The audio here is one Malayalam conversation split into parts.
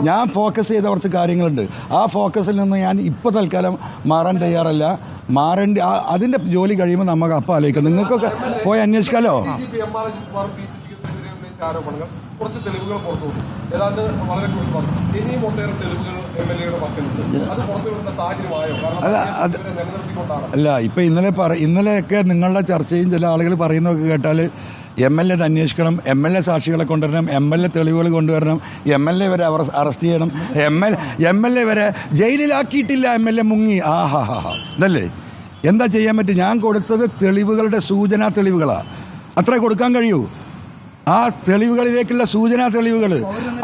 ഞാൻ ഫോക്കസ് ചെയ്ത കുറച്ച് കാര്യങ്ങളുണ്ട്. ആ ഫോക്കസിൽ നിന്ന് ഞാൻ ഇപ്പോൾ തൽക്കാലം മാറാൻ തയ്യാറല്ല. മാറേണ്ട ആ- അതിന്റെ ജോലി കഴിയുമ്പോൾ നമുക്ക് അപ്പം ആലോചിക്കാം. നിങ്ങൾക്കൊക്കെ പോയി അന്വേഷിക്കാലോ? ആരോപണങ്ങൾ കുറച്ച് തെളിവുകൾ പുറത്തു വന്നു. ഏതാണ്ട് വളരെ ഇനിയും ഒട്ടേറെ തെളിവുകൾ എം എൽ എയുടെ പക്കലുണ്ട്. അത് സാഹചര്യമായോ? കാരണം അല്ല, നിലനിർത്തിക്കൊണ്ടാണ്. അല്ല ഇപ്പം ഇന്നലെ പറ ഇന്നലെയൊക്കെ നിങ്ങളുടെ ചർച്ചയും ചില ആളുകൾ പറയുന്നതൊക്കെ കേട്ടാൽ എം എൽ എ അന്വേഷിക്കണം എം എൽ എ സാക്ഷികളെ കൊണ്ടുവരണം എം എൽ എ തെളിവുകൾ കൊണ്ടുവരണം എം എൽ എ വരെ അവർ അറസ്റ്റ് ചെയ്യണം M L M L A വരെ ജയിലിലാക്കിയിട്ടില്ല എം എൽ എ മുങ്ങി. ആ ഹാ ഹാ ഹാ ഇതല്ലേ? എന്താ ചെയ്യാൻ പറ്റും? ഞാൻ കൊടുത്തത് തെളിവുകളുടെ സൂചനാ തെളിവുകളാണ് അത്ര കൊടുക്കാൻ കഴിയൂ. ആ തെളിവുകളിലേക്കുള്ള സൂചനാ തെളിവുകൾ.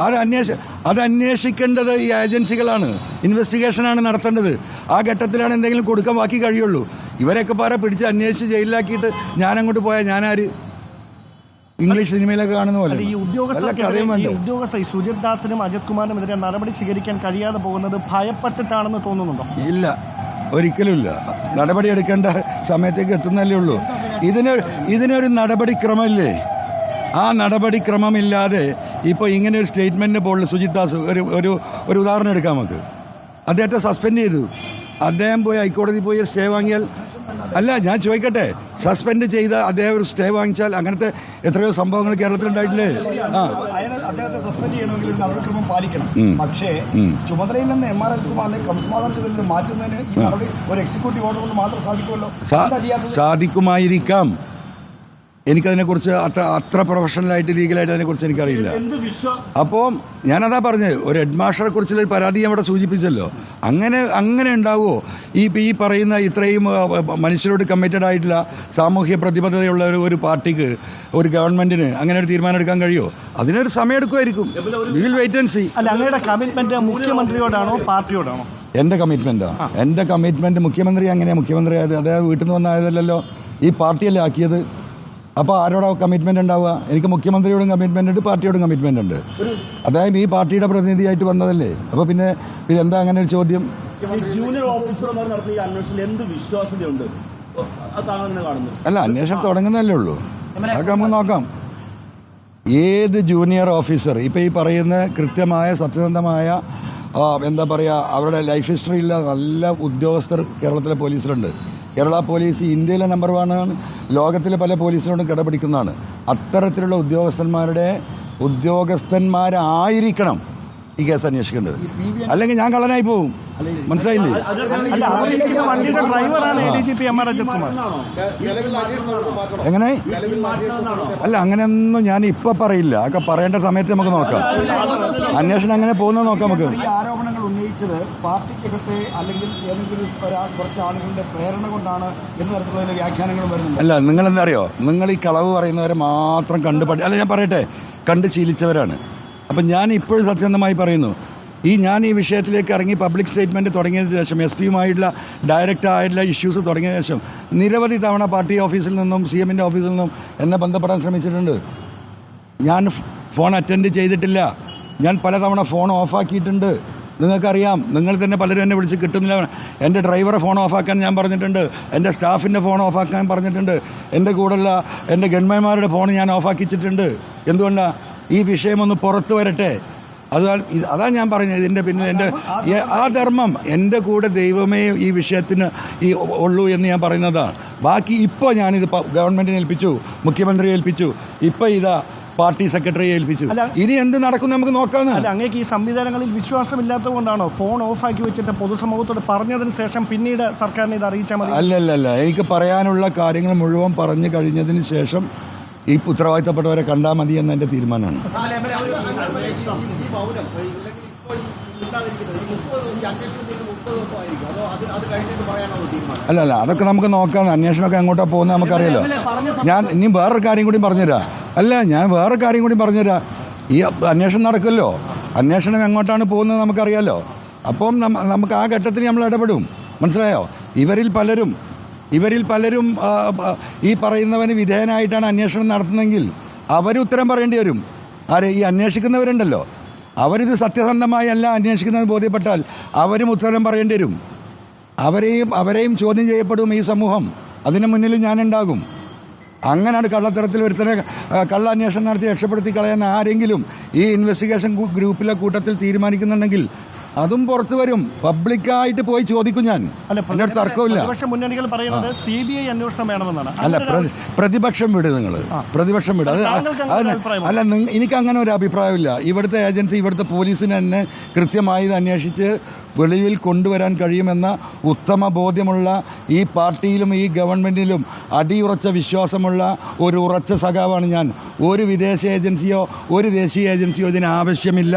അത് അന്വേഷ അത് അന്വേഷിക്കേണ്ടത് ഈ ഏജൻസികളാണ്. ഇൻവെസ്റ്റിഗേഷനാണ് നടത്തേണ്ടത്. ആ ഘട്ടത്തിലാണ് എന്തെങ്കിലും കൊടുക്കാൻ ബാക്കി കഴിയുള്ളൂ. ഇവരെയൊക്കെ പാറ പിടിച്ച് അന്വേഷിച്ച് ജയിലിലാക്കിയിട്ട് ഞാനങ്ങോട്ട് പോയാൽ ഞാനാര്? ഇംഗ്ലീഷ് സിനിമയിലൊക്കെ കാണുന്ന പോലെ ഈ ഉദ്യോഗസ്ഥ ഉദ്യോഗസ്ഥ ഈ സുജിത് ദാസിനും അജിത് കുമാറിനും എതിരെ നടപടി സ്വീകരിക്കാൻ കഴിയാതെ പോകുന്നത് ഭയപ്പെട്ടിട്ടാണെന്ന് തോന്നുന്നുണ്ടോ? ഇല്ല. ഒരിക്കലുമില്ല. നടപടി എടുക്കേണ്ട സമയത്തേക്ക് എത്തുന്നല്ലേ ഉള്ളൂ. ഇതിന് ഇതിനൊരു നടപടിക്രമമില്ലേ? ആ നടപടിക്രമമില്ലാതെ ഇപ്പോൾ ഇങ്ങനെ ഒരു സ്റ്റേറ്റ്മെന്റിന് പോലുള്ള സുജിത് ദാസ് ഒരു ഒരു ഒരു ഉദാഹരണം എടുക്കാം നമുക്ക്. അദ്ദേഹത്തെ സസ്പെൻഡ് ചെയ്തു. അദ്ദേഹം പോയി ഹൈക്കോടതി പോയി സ്റ്റേ വാങ്ങിയാൽ അല്ല ഞാൻ ചോദിക്കട്ടെ സസ്പെൻഡ് ചെയ്ത അദ്ദേഹം ഒരു സ്റ്റേ വാങ്ങിച്ചാൽ അങ്ങനത്തെ എത്രയോ സംഭവങ്ങൾ കേരളത്തിലുണ്ടായിട്ടില്ലേ? ആ. അയാൾ അദ്ദേഹത്തെ സസ്പെൻഡ് ചെയ്യണമെങ്കിൽ ഒരു നടപടിക്രമം പാലിക്കണം. പക്ഷേ. ചുമതലയിൽ നിന്ന് എം ആർ അജിത്കുമാറിനെ കംസ്മാധാന ചുമതലയിൽ മാറ്റുന്നതിന് ഒരു എക്സിക്യൂട്ടീവ് ഓർഡർ കൊണ്ട് മാത്രം സാധിക്കുമല്ലോ? സാധിക്കുമായിരിക്കാം. എനിക്കതിനെക്കുറിച്ച് അത്ര അത്ര പ്രൊഫഷണലായിട്ട് ലീഗലായിട്ട് അതിനെക്കുറിച്ച് എനിക്കറിയില്ല. അപ്പോൾ ഞാനതാ പറഞ്ഞത് ഒരു ഹെഡ് മാസ്റ്ററെ കുറിച്ചുള്ള പരാതി അവിടെ സൂചിപ്പിച്ചല്ലോ. അങ്ങനെ അങ്ങനെ ഉണ്ടാവുമോ ഈ ഈ പറയുന്ന ഇത്രയും മനുഷ്യരോട് കമ്മിറ്റഡ് ആയിട്ടുള്ള സാമൂഹ്യ പ്രതിബദ്ധതയുള്ള ഒരു ഒരു പാർട്ടിക്ക് ഒരു ഗവൺമെന്റിന് അങ്ങനെ ഒരു തീരുമാനം എടുക്കാൻ കഴിയുമോ അതിനൊരു സമയം എടുക്കുമായിരിക്കും വിൽ വെയിറ്റ് ആൻഡ് സി അല്ല അങ്ങയുടെ കമ്മിറ്റ്മെന്റ് മുഖ്യമന്ത്രിയോടാണോ പാർട്ടിയോടാണോ? എന്റെ കമ്മിറ്റ്മെന്റാ എന്റെ കമ്മിറ്റ്മെന്റ് മുഖ്യമന്ത്രി അങ്ങനെയാണ് മുഖ്യമന്ത്രി ആയത് അദ്ദേഹം വീട്ടിൽ നിന്ന് വന്നായതല്ലോ ഈ പാർട്ടിയല്ലേ ആക്കിയത്? അപ്പോൾ ആരോടാ കമ്മിറ്റ്മെന്റ് ഉണ്ടാവുക? എനിക്ക് മുഖ്യമന്ത്രിയോടും കമ്മിറ്റ്മെന്റ് ഉണ്ട് പാർട്ടിയോടും കമ്മിറ്റ്മെന്റ് ഉണ്ട്. അതായത് ഈ പാർട്ടിയുടെ പ്രതിനിധിയായിട്ട് വന്നതല്ലേ? അപ്പോൾ പിന്നെ പിന്നെ എന്താ അങ്ങനെ ഒരു ചോദ്യം? ജൂനിയർ ഓഫീസർമാർ നടത്തുന്ന ഈ അന്വേഷണത്തിൽ എന്ത് വിശ്വാസ്യതയുണ്ട്? അല്ല അന്വേഷണം തുടങ്ങുന്നതല്ലേ ഉള്ളൂ. അതൊക്കെ നമുക്ക് നോക്കാം. ഏത് ജൂനിയർ ഓഫീസർ ഇപ്പോൾ ഈ പറയുന്ന കൃത്യമായ സത്യസന്ധമായ എന്താ പറയുക അവരുടെ ലൈഫ് ഹിസ്റ്ററിയിലെ നല്ല ഉദ്യോഗസ്ഥർ കേരളത്തിലെ പോലീസിലുണ്ട്. കേരള പോലീസ് ഇന്ത്യയിലെ നമ്പർ വൺ ആണ്. ലോകത്തിലെ പല പോലീസിനോടും കിടപിടിക്കുന്നതാണ്. അത്തരത്തിലുള്ള ഉദ്യോഗസ്ഥന്മാരുടെ ഉദ്യോഗസ്ഥന്മാരായിരിക്കണം ഈ കേസ് അന്വേഷിക്കേണ്ടത്. അല്ലെങ്കിൽ ഞാൻ കള്ളനായി പോവും. മനസ്സിലായില്ലേ? എങ്ങനെ? അല്ല അങ്ങനെയൊന്നും ഞാൻ ഇപ്പൊ പറയില്ല. അതൊക്കെ പറയേണ്ട സമയത്ത് നമുക്ക് നോക്കാം. അന്വേഷണം എങ്ങനെ പോകുന്നത് നോക്കാം നമുക്ക്. ആരോപണങ്ങൾ പാർട്ടിക്കകത്തെ അല്ലെങ്കിൽ ഏതെങ്കിലും ഒരാൾ കുറച്ച് ആളുകളുടെ പ്രേരണ കൊണ്ടാണ് എന്ന തരത്തിലുള്ള വ്യാഖ്യാനങ്ങളും വരുന്നുണ്ട്. അല്ല നിങ്ങൾ എന്താ അറിയോ നിങ്ങൾ ഈ കളവ് പറയുന്നവരെ മാത്രം കണ്ട് പഠി അല്ല ഞാൻ പറയട്ടെ. കണ്ട് ശീലിച്ചവരാണ്. അപ്പം ഞാൻ ഇപ്പോഴും സത്യസന്ധമായി പറയുന്നു. ഈ ഞാൻ ഈ വിഷയത്തിലേക്ക് ഇറങ്ങി പബ്ലിക് സ്റ്റേറ്റ്മെന്റ് തുടങ്ങിയതിന് ശേഷം എസ് പിയുമായിട്ടുള്ള ഡയറക്റ്റ് ആയിട്ടുള്ള ഇഷ്യൂസ് തുടങ്ങിയ ശേഷം നിരവധി തവണ പാർട്ടി ഓഫീസിൽ നിന്നും സി എമ്മിന്റെ ഓഫീസിൽ നിന്നും എന്നെ ബന്ധപ്പെടാൻ ശ്രമിച്ചിട്ടുണ്ട്. ഞാൻ ഫോൺ അറ്റൻഡ് ചെയ്തിട്ടില്ല. ഞാൻ പലതവണ ഫോൺ ഓഫാക്കിയിട്ടുണ്ട്. നിങ്ങൾക്കറിയാം നിങ്ങൾ തന്നെ പലരും എന്നെ വിളിച്ച് കിട്ടുന്നില്ല. എന്റെ ഡ്രൈവറെ ഫോൺ ഓഫാക്കാൻ ഞാൻ പറഞ്ഞിട്ടുണ്ട് എന്റെ സ്റ്റാഫിന്റെ ഫോൺ ഓഫാക്കാൻ പറഞ്ഞിട്ടുണ്ട് എന്റെ കൂടെയുള്ള എന്റെ ഗൺമാന്മാരുടെ ഫോൺ ഞാൻ ഓഫാക്കിച്ചിട്ടുണ്ട്. എന്തുകൊണ്ടാണ് ഈ വിഷയമൊന്ന് പുറത്തു വരട്ടെ. അത് അതാ ഞാൻ പറഞ്ഞത് ഇതിന്റെ പിന്നെ എന്റെ ആ ധർമ്മം. എന്റെ കൂടെ ദൈവമേ ഈ വിഷയത്തിന് ഈ ഉള്ളൂ എന്ന് ഞാൻ പറയുന്നതാണ് ബാക്കി ഇപ്പോൾ ഞാനിത് ഗവൺമെന്റിനെ ഏൽപ്പിച്ചു മുഖ്യമന്ത്രിയെ ഏൽപ്പിച്ചു. ഇപ്പോൾ ഇതാ പാർട്ടി സെക്രട്ടറിയെ ഏൽപ്പിച്ചു. ഇനി എന്ത് നടക്കും നമുക്ക് നോക്കാന്ന്? അല്ല അങ്ങേക്ക് ഈ സംവിധാനങ്ങളിൽ വിശ്വാസമില്ലാത്തത് കൊണ്ടാണോ ഫോൺ ആക്കി വെച്ചിട്ട് പൊതുസമൂഹത്തോട് പറഞ്ഞതിന് ശേഷം പിന്നീട് സർക്കാരിനെ ഇത് അറിയിച്ചാൽ മതി? അല്ല അല്ല അല്ല എനിക്ക് പറയാനുള്ള കാര്യങ്ങൾ മുഴുവൻ പറഞ്ഞു കഴിഞ്ഞതിന് ശേഷം ഈ ഉത്തരവാദിത്തപ്പെട്ടവരെ കണ്ടാൽ മതി എന്ന എന്റെ തീരുമാനമാണ്. അല്ല അല്ല അതൊക്കെ നമുക്ക് നോക്കാം അന്വേഷണമൊക്കെ എങ്ങോട്ടാ പോകുന്നത് നമുക്കറിയാലോ. ഞാൻ ഇനി വേറൊരു കാര്യം കൂടി പറഞ്ഞുതരാം. അല്ല ഞാൻ വേറെ കാര്യം കൂടി പറഞ്ഞുതരാം. ഈ അന്വേഷണം നടക്കുമല്ലോ. അന്വേഷണം എങ്ങോട്ടാണ് പോകുന്നത് നമുക്കറിയാലോ. അപ്പം നമുക്ക് ആ ഘട്ടത്തിൽ നമ്മൾ ഇടപെടും. മനസ്സിലായോ? ഇവരിൽ പലരും ഇവരിൽ പലരും ഈ പറയുന്നവന് വിധേയനായിട്ടാണ് അന്വേഷണം നടത്തുന്നതെങ്കിൽ അവർ ഉത്തരം പറയേണ്ടി വരും. ആരെ ഈ അന്വേഷിക്കുന്നവരുണ്ടല്ലോ. അവരിത് സത്യസന്ധമായി അല്ല അന്വേഷിക്കുന്നത് ബോധ്യപ്പെട്ടാൽ അവരും ഉത്തരം പറയേണ്ടി വരും. അവരെയും അവരെയും ചോദ്യം ചെയ്യപ്പെടും ഈ സമൂഹം. അതിന് മുന്നിൽ ഞാനുണ്ടാകും. അങ്ങനെയാണ് കള്ളത്തരത്തിൽ ഒരുത്തനെ കള്ള അന്വേഷണം നടത്തി രക്ഷപ്പെടുത്തി കളയാൻ ആരെങ്കിലും ഈ ഇൻവെസ്റ്റിഗേഷൻ ഗ്രൂപ്പിലെ കൂട്ടത്തിൽ തീരുമാനിക്കുന്നുണ്ടെങ്കിൽ അതും പുറത്തു വരും. പബ്ലിക്കായിട്ട് പോയി ചോദിക്കും ഞാൻ. എന്നോട് തർക്കമില്ല. മുന്നണികൾ പറയുന്നത് സി ബി ഐ അന്വേഷണം വേണമെന്നാണ്. അല്ല പ്രതിപക്ഷം വിട് നിങ്ങൾ പ്രതിപക്ഷം വിട്. അത്? അല്ല എനിക്ക് അങ്ങനെ ഒരു അഭിപ്രായമില്ല. ഇവിടുത്തെ ഏജൻസി ഇവിടുത്തെ പോലീസിന് തന്നെ കൃത്യമായി ഇത് അന്വേഷിച്ച് വെളിവിൽ കൊണ്ടുവരാൻ കഴിയുമെന്ന ഉത്തമ ബോധ്യമുള്ള ഈ പാർട്ടിയിലും ഈ ഗവൺമെന്റിലും അടിയുറച്ച വിശ്വാസമുള്ള ഒരു ഉറച്ച സഖാവാണ് ഞാൻ. ഒരു വിദേശ ഏജൻസിയോ ഒരു ദേശീയ ഏജൻസിയോ ഇതിന് ആവശ്യമില്ല.